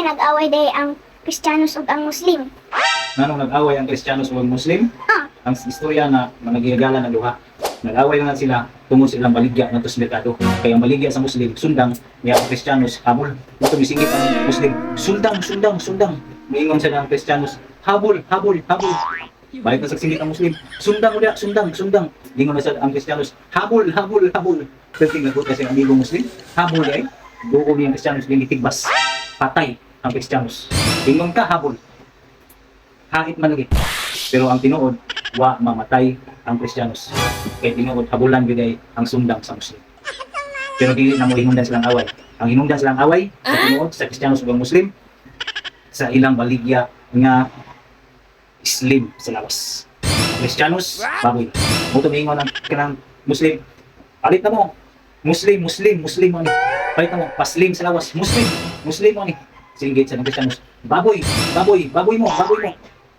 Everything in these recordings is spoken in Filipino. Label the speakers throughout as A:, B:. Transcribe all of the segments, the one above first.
A: Unsay nag-away day ang Kristiyanos ug ang Muslim?
B: Nanong nag-away ang Kristiyanos ug Muslim?
A: Ah.
B: Ang istorya na managigala ng duha. Nag-away na sila tungod sa ilang baligya ng merkado. Kaya ang baligya sa Muslim, sundang, niya ang Kristiyanos, habol. Ito misingit ang Muslim, sundang, sundang, sundang. Miingon siya ng Kristiyanos, habol, habol, habol. Balik na sa singit ang Muslim, sundang ulit, sundang, sundang. Gingon na sa ang Kristiyanos, habol, habol, habol. Perting nagot kasi ang amigo Muslim, habol ay, buo niya ang Kristiyanos, ginitigbas. Patay ang Kristiyanos. Gingon ka, habol. Hahit man lagi. Pero ang tinuod, wa mamatay ang Kristiyanos. Kaya tinuod, habulan biday ang sundang sa Muslim. Pero dili na mo hinungdan silang away. Ang hinungdan silang away sa tinuod sa Kristiyanos ug Muslim sa ilang baligya nga Islim sa lawas. Kristiyanos, baboy. Mo tumingon ang kanang Muslim. Palit na mo. Muslim, Muslim, Muslim mo ni. Palit na mo. Paslim sa lawas. Muslim, Muslim mo ni. Singgit sa ng Kristiyanos. Baboy, baboy, baboy mo, baboy mo.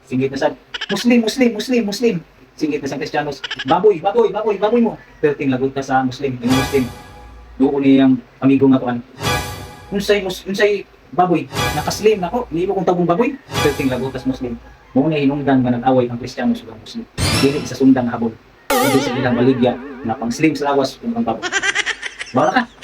B: Singgit na sa Muslim, Muslim, Muslim, Muslim. Singgit na sa Kristiyanos. Baboy, baboy, baboy, baboy mo. Pero tinglagot ka sa Muslim, yung Muslim. Doon ni ang amigo nga kuan. Unsay unsay baboy, nakaslim nako, hindi mo kung tabong baboy. Pero tinglagot sa Muslim. Mo na hinungdan nga nag-away ang Kristiyano sa Muslim. Dili sa sundang habol. Hindi sa ilang baligya na pang slim sa lawas kung ang baboy. Bawala ka.